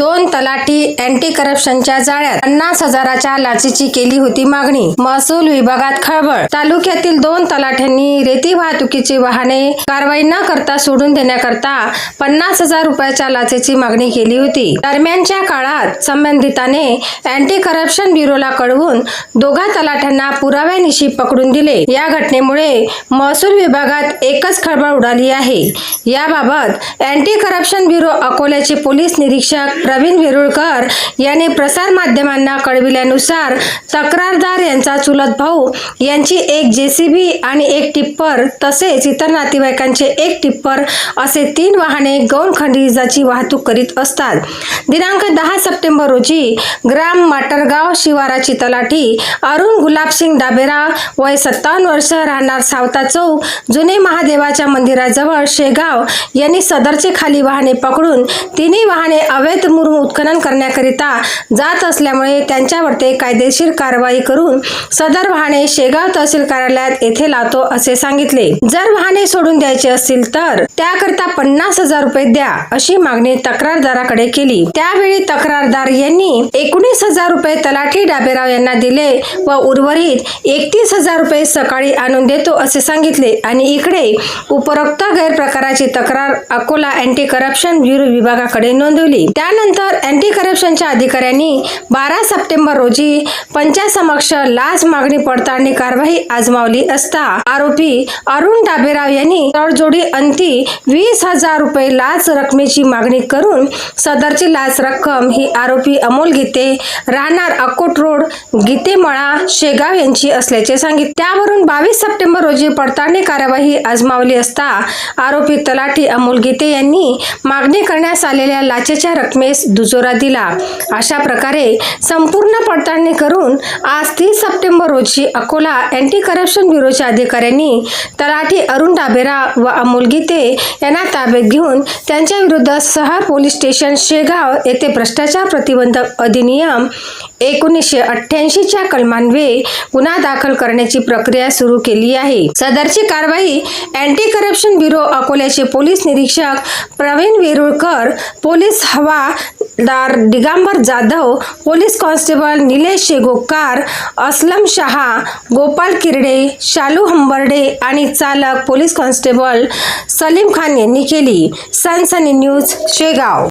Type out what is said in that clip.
दोन तलाठी अँटी करप्शनच्या जाळ्यात पन्नास हजाराच्या लाचीची केली होती मागणी. महसूल विभागात खळबळ. तालुक्यातील दोन तलाठ्यांनी रेती वाहतुकीची वाहने कारवाई न करता सोडून देण्याकरता पन्नास हजार रुपयाच्या लाचेची मागणी केली होती. दरम्यानच्या काळात संबंधिताने अँटी करप्शन ब्युरोला कळवून दोघा तलाठ्यांना पुराव्यानिशी पकडून दिले. या घटनेमुळे महसूल विभागात एकच खळबळ उडाली आहे. याबाबत अँटी करप्शन ब्युरो अकोल्याचे पोलीस निरीक्षक प्रवीण वेरुळकर यांनी प्रसार माध्यमांना कळविल्यानुसार तक्रारदार यांचा चुलत भाऊ यांची एक जेसीबी आणि एक टिप्पर तसेच इतर नातेवाईकांचे एक टिप्पर असे तीन वाहने गौण खनिजाची वाहतूक करीत असतात. दिनांक दहा सप्टेंबर रोजी ग्राम माटरगाव शिवाराची तलाठी अरुण गुलाबसिंग डाबेरा वय सत्तावन्न वर्ष राहणार सावता चौक जुने महादेवाच्या मंदिराजवळ शेगाव यांनी सदरचे खाली वाहने पकडून तिन्ही वाहने अवैध मुरुम उत्खनन करण्याकरिता जात असल्यामुळे त्यांच्यावरती कायदेशीर कारवाई करून सदर वाहने शेगाव तहसील कार्यालयात येथे लावतो असे सांगितले. जर वाहने सोडून द्यायचे असतील तर त्याकरता पन्नास हजार रुपये द्या अशी मागणी तक्रारदाराकडे केली. त्यावेळी तक्रारदार यांनी एकोणीस हजार रुपये तलाठी डाबेराव यांना दिले व उर्वरित एकतीस हजार रुपये सकाळी आणून देतो असे सांगितले. आणि इकडे उपरोक्त गैरप्रकाराची तक्रार अकोला अँटी करप्शन ब्युरो विभागाकडे नोंदवली. त्यानंतर अँटी करप्शनच्या अधिकाऱ्यांनी बारा सप्टेंबर रोजी पंचासमक्ष लाच मागणी पडताळणी कारवाई आजमावली असता आरोपी अरुण डाबेराव यांनी तडजोडी अंती वीस हजार रुपये लाच रकमेची मागणी करून सदरची लाच रक्कम ही आरोपी अमोल गीते राहणार अकोट रोड गीतेमळा शेगाव यांची असल्याचे सांगितले. त्यावरून बावीस सप्टेंबर रोजी पडताळणी कार्यवाही आजमावली असता आरोपी तलाठी अमोल गीते यांनी मागणी करण्यास आलेल्या लाचेच्या रकमेस दुजोरा दिला. अशा प्रकारे संपूर्ण पडताळणी करून आज तीस सप्टेंबर रोजी अकोला अँटी करप्शन ब्युरोच्या अधिकाऱ्यांनी तलाठी अरुण डाबेरा व अमोल गीते यांना ताब्यात घेऊन त्यांच्या विरुद्ध सहा पोलीस स्टेशन शेगाव येथे भ्रष्टाचार प्रतिबंधक अधिनियम एकोणीसशे अठ्ठ्याऐंशीच्या कलमान्वये गुन्हा दाखल करण्याची प्रक्रिया सुरू केली आहे. सदरची कारवाई अँटी करप्शन ब्युरो अकोल्याचे पोलीस निरीक्षक प्रवीण वेरुळकर पोलीस हवादार दिगांबर जाधव पोलीस कॉन्स्टेबल निलेश शेगोकार असलम शहा गोपाल किरडे शालू हंबर्डे आणि चालक पोलीस कॉन्स्टेबल सलीम खान यांनी केली. सनसनी न्यूज शेगाव.